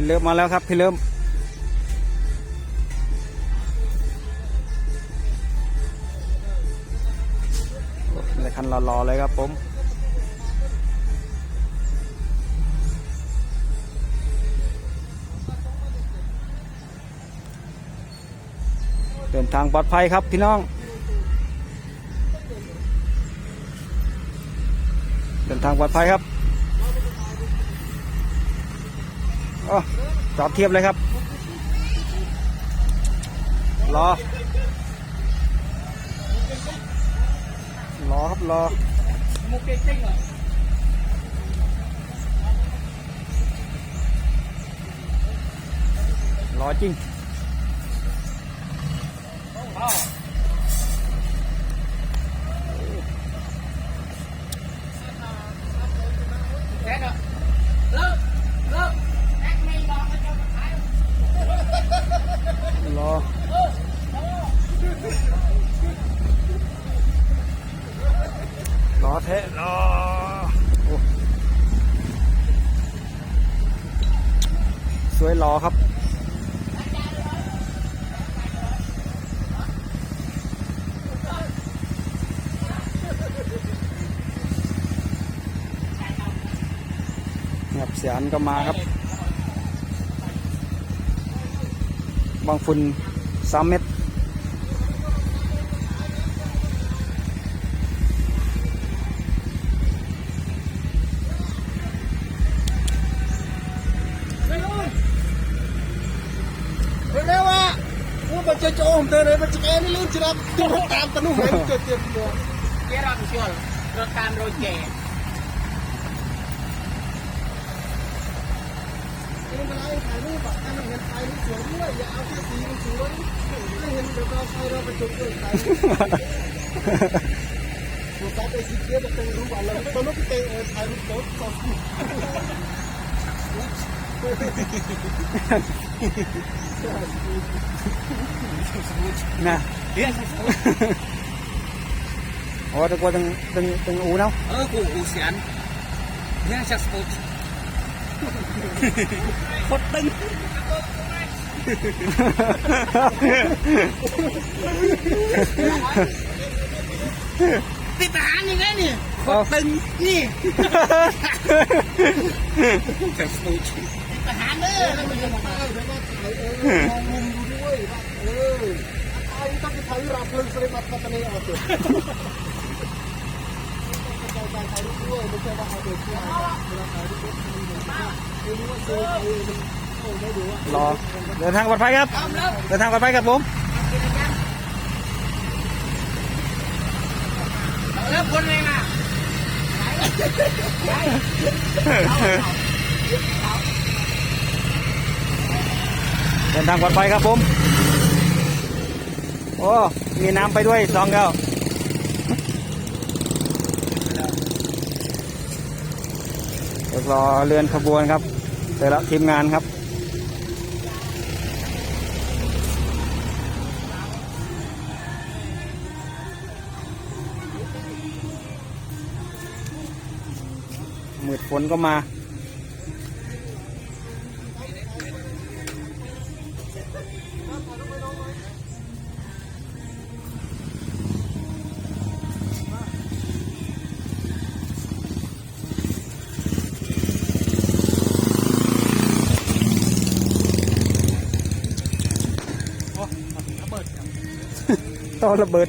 พี่เริ่มมาแล้วครับพี่เริ่มในคันรอๆเลยครับผมเดินทางปลอดภัยครับพี่น้อง เดินทางปลอดภัยครับ อ๋อจอดเทียบเลยครับ รอ รอครับรอมุกเก่งๆเหรอรอจริง สวยรอครับครับ เสียนก็มาครับ บางฝุ่นสามเม็ด បើចេះចូលមិនទេបើឆ្កែនេះលឿនច្រាប់ទៅតាមទៅនោះហ្នឹងទៅទៀតមកគេរត់ជល់រត់តាមរយគេខ្ញុំមិនឲ្យថៃនេះបើតាមមិនថៃនេះជួយមួយយកឲ្យទីនេះជួយខ្ញុំទៅដល់ថៃរកប្រជុំខ្លួនថៃមកកាត់ទៅទីទៀតទៅរូបឥឡូវទៅនោះទៅថៃរូបតូចតោះ ค่สีมันสวยให้เห็นเดี๋ยวเราใช้เราประจุด้วยถ่ายรูปตัวตาไปสีเขียวจะเป็นรูปอะไรตัวนู้นเป็นถ่ายรูปโต๊ะสองนะเรียนโอ้ตะกัวตึงตึงตึงอูเนาะเออกูอูเสียนเนี่ยชักสปอร์ตโคตรตึงติดทหารยังไงนี่โคตรตึงนี่ชักสปอร์ตติดทหารเด้อแล้วมันจะถ่ายแล้วก็ถ่ายเออมองมุมดูด้วยว่าเออถ่ายต้องไปถ่ายรับเพลิงเสร็จมาตอนนี้เอาตัวถ่ายรูปด้วยไม่ใช่ว่าเอาเด็กที่ถ่ายเวลาถ่ายรูปมันมีเหมือนกันไม่รู้ว่าเจอใครโอ้ไม่ดูอะรอเดินทางปลอดภัยครับเดินทางปลอดภัยครับผม เริ่มคนเลยนะ เดินทางปลอดภัยครับผม โอ้ มีน้ำไปด้วยสองแก้วเดี๋ยวรอเรือนขบวนครับ แต่ละทีมงานครับ มืดฝนก็มา ต่อระเบิด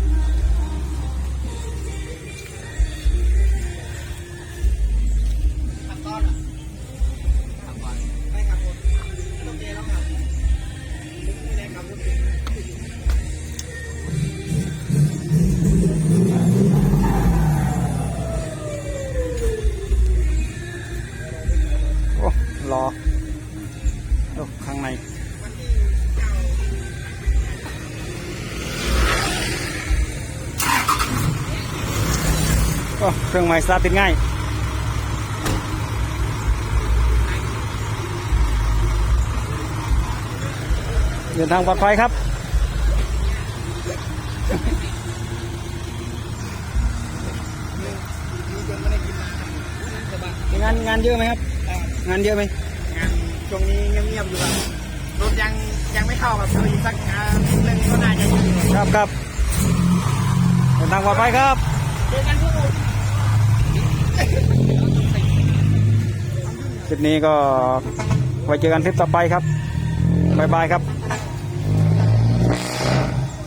เครื่องไม้สตาร์ทติดง่าย เดินทางปลอดภัยครับงานงานเยอะไหมครับ งานเยอะไหมงานช่วงนี้เงียบๆอยู่ครับรถยังยังไม่เข้าครับเดี๋ยวอีกสักอ่าเรื่องก็น่าจะเยอะอยู่ครับครับเดินทางปลอดภัยครับเจอกันทุกคน ลิปนี้ก็ไว้เจอกันคลิปต่อไปครับบายบายครับ